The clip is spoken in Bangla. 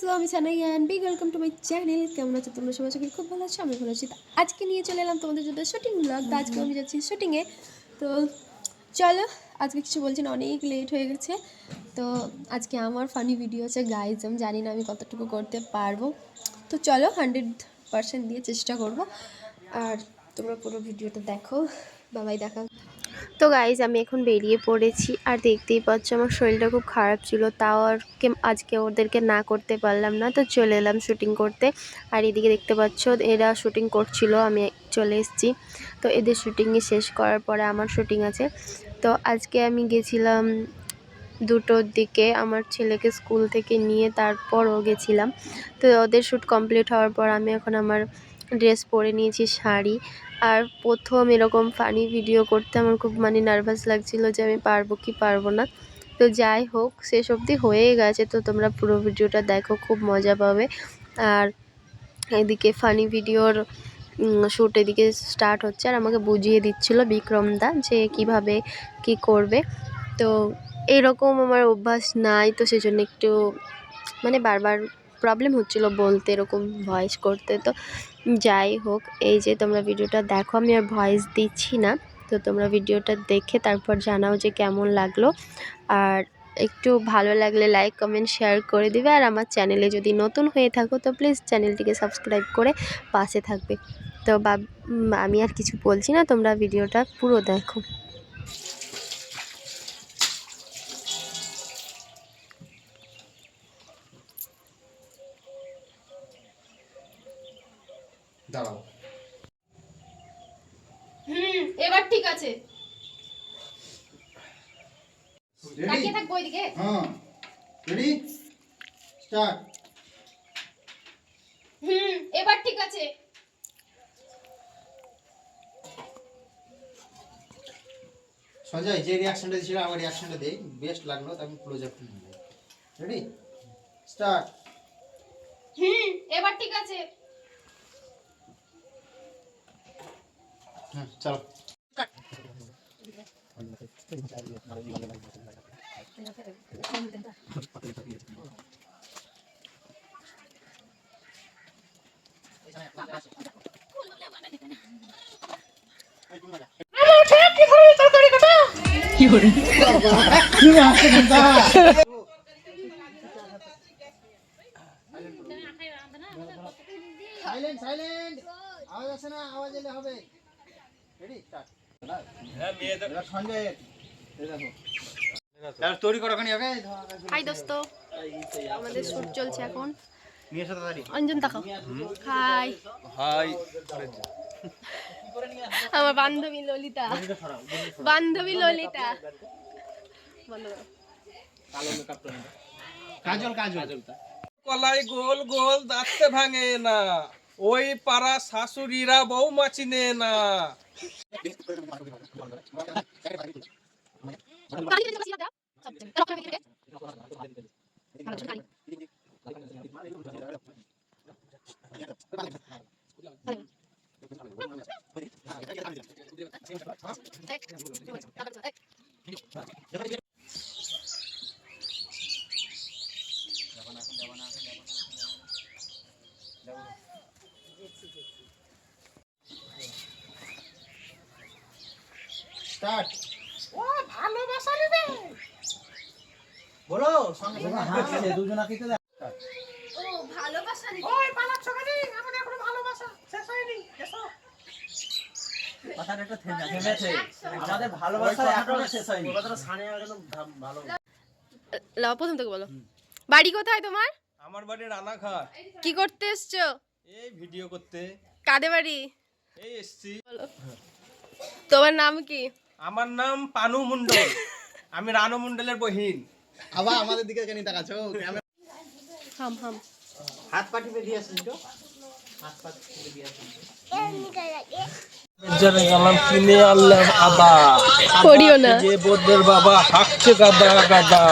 সো আমি Sanai and big welcome to my channel. কেমন আছো তোমরা? সবাই করি খুব ভালো আছো আমি ভালো আছি। আজকে নিয়ে চলে এলাম তোমাদের জন্য শুটিং ব্লগ তো আজকে আমি যাচ্ছি শুটিংয়ে তো চলো, আজকে কিছু বলছি না, অনেক লেট হয়ে গেছে। তো আজকে আমার ফানি ভিডিও আছে গাইজ আমি জানি না আমি কতটুকু করতে পারব। তো চলো হান্ড্রেড পার্সেন্ট দিয়ে চেষ্টা করব। আর তোমরা পুরো ভিডিওটা দেখো, বাবাই দেখা তো গাইজ আমি এখন বেরিয়ে পড়েছি আর দেখতেই পাচ্ছ আমার শরীরটা খুব খারাপ ছিল, তাও আর কে- আজকে ওদেরকে না করতে পারলাম না, তো চলে এলাম শুটিং করতে। আর এদিকে দেখতে পাচ্ছ, এরা শুটিং করছিল, আমি চলে এসেছি। তো এদের শুটিংয়ে শেষ করার পরে আমার শুটিং আছে। তো আজকে আমি গেছিলাম দুটোর দিকে, আমার ছেলেকে স্কুল থেকে নিয়ে তারপরও গেছিলাম। তো ওদের শ্যুট কমপ্লিট হওয়ার পর আমি এখন আমার ড্রেস পরে নিয়েছি, শাড়ি। আর প্রথম এরকম ফানি ভিডিও করতে আমার খুব মানে নার্ভাস লাগছিল যে আমি পারব কি পারব না। তো যাই হোক, শেষ অবধি হয়ে গেছে। তো তোমরা পুরো ভিডিওটা দেখো, খুব মজা পাবে। আর এদিকে ফানি ভিডিওর শ্যুট এদিকে স্টার্ট হচ্ছে। আর আমাকে বুঝিয়ে দিচ্ছিল বিক্রমদা যে কীভাবে কি করবে। তো এরকম আমার অভ্যাস নাই। তো সেজন্য একটু মানে বারবার প্রবলেম হচ্ছিল বলতে, এরকম ভয়েস করতে। তো যাই হোক, এই যে তোমরা ভিডিওটা দেখো, আমি আর ভয়েস দিচ্ছি না। তো তোমরা ভিডিওটা দেখে তারপর জানাও যে কেমন লাগল। আর একটু ভালো লাগলে লাইক কমেন্ট শেয়ার করে দিবে। আর আমার চ্যানেলে যদি নতুন হয়ে থাকো, তো প্লিজ চ্যানেলটিকে সাবস্ক্রাইব করে পাশে থাকবে। তো বা আমি আর কিছু বলছি না, তোমরা ভিডিওটা পুরো দেখো। দাঁড়াও। হুম এবার ঠিক আছে। রেডি তাকিয়ে থাকব ওইদিকে? হ্যাঁ। রেডি স্টার্ট হুম এবার ঠিক আছে। সঞ্জয় যে রিয়াকশনটা দিয়েছিল আমার রিয়াকশনটা দেই বেস্ট লাগল তো আমি ক্লোজ আপ নিয়ে রেডি স্টার্ট হুম এবার ঠিক আছে। হ্যাঁ চলো সাইলেন্ট সাইলেন্ট আওয়াজ আসে না আওয়াজ এলে হবে হাই দোস্ত। আমাদের শুট চলছে এখন। নিয়ে এসো তাড়াতাড়ি অঞ্জন তাকাও। হাই। হাই। আমার বান্ধবী ললিতা। বান্ধবী ললিতা। কাজল কাজল। কলাই গোল গোল দাঁততে ভাঙে না। ওই পাড়া শাশুড়িরা বউ মাচিনে না। স্টার্ট। ও ভালোবাসা নেবে বলো সঙ্গে হাসছে ও ভালোবাসা নি ওই পালাচ্ছ কেন? আমাদের এখনও ভালোবাসা শেষ হয়নি। এসো। কথাটা একটু থেমে থেমেছে আমাদের ভালোবাসা এখনও শেষ হয়নি। লাও প্রথম থেকে বলো। বাড়ি কোথায় তোমার? আমার বাড়ি রানাঘাট। কি করতে এসছো? এই ভিডিও করতে। কাদের বাড়ি এই এসছি। তোমার নাম কি? আমার নাম পানু মন্ডল। আমি রানু মন্ডলের বহিন। আবার আমাদের দিকে কেন তাকাছো হাম হাম। হাত পা টিপে দিয়ে আসুন তো। হাত পা টিপে দিয়ে আসুন গেলাম কিনে আনলাম আদা করিও না। যে বোধের বাবা হাঁকছে গাদা গাদা।